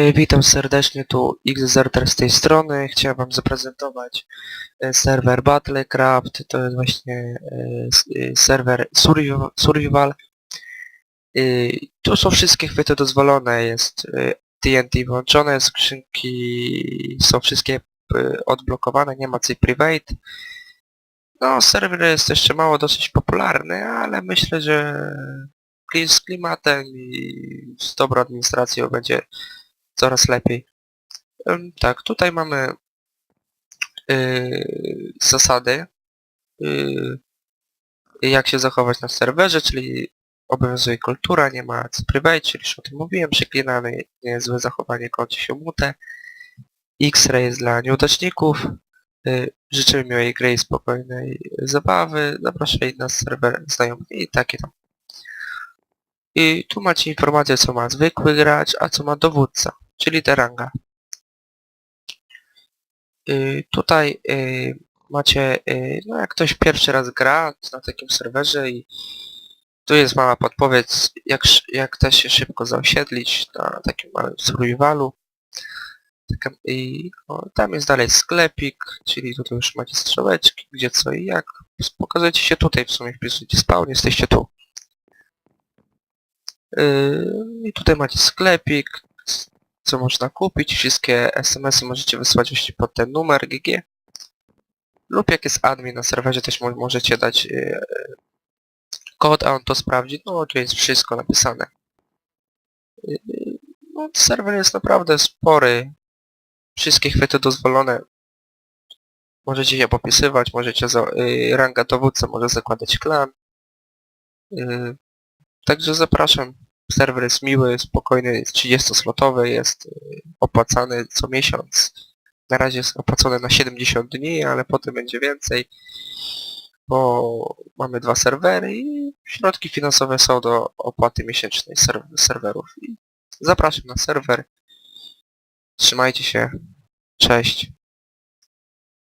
E, Witam serdecznie, tu XZR z tej strony. Chciałem wam zaprezentować e, serwer Battlecraft. To jest właśnie e, serwer survival. Tu są wszystkie chwyty dozwolone, jest TNT włączone, skrzynki są wszystkie odblokowane, nie ma tej private. No, serwer jest jeszcze mało dosyć popularny, ale myślę, że z klimatem i z dobrą administracją będzie coraz lepiej. Tak, tutaj mamy yy, zasady, yy, jak się zachować na serwerze, czyli obowiązuje kultura, nie ma private, czyli już o tym mówiłem, przeklinany, niezłe zachowanie kończy się mutę. X-ray jest dla nieudaczników. Yy, życzymy miłej gry i spokojnej zabawy. Zapraszaj na serwer znajomych i takie tam. I tu macie informację, co ma zwykły gracz, a co ma dowódca, czyli teranga. Y, tutaj y, macie, y, no jak ktoś pierwszy raz gra na takim serwerze i tu jest mała podpowiedź, jak, jak też się szybko zaosiedlić na takim małym survivalu. Taka- I o, tam jest dalej sklepik, czyli tutaj już macie strzałeczki, gdzie co i jak. Pokazujecie się tutaj w sumie, wpisujecie spawn, jesteście tu. Yy, I tutaj macie sklepik, co można kupić, wszystkie SMS-y możecie wysłać właśnie pod ten numer GG. Lub jak jest admin na serwerze też mo- możecie dać yy, kod, a on to sprawdzi. No tu jest wszystko napisane. Yy, No serwer jest naprawdę spory. Wszystkie chwyty dozwolone. Możecie je popisywać, możecie za, yy, ranga dowódca może zakładać klan. Yy, Także zapraszam. Serwer jest miły, spokojny, jest 30-slotowy, jest y, opłacany co miesiąc. Na razie jest opłacony na 70 dni, ale potem będzie więcej, bo mamy dwa serwery i środki finansowe są do opłaty miesięcznej serw serwerów. I zapraszam na serwer. Trzymajcie się. Cześć.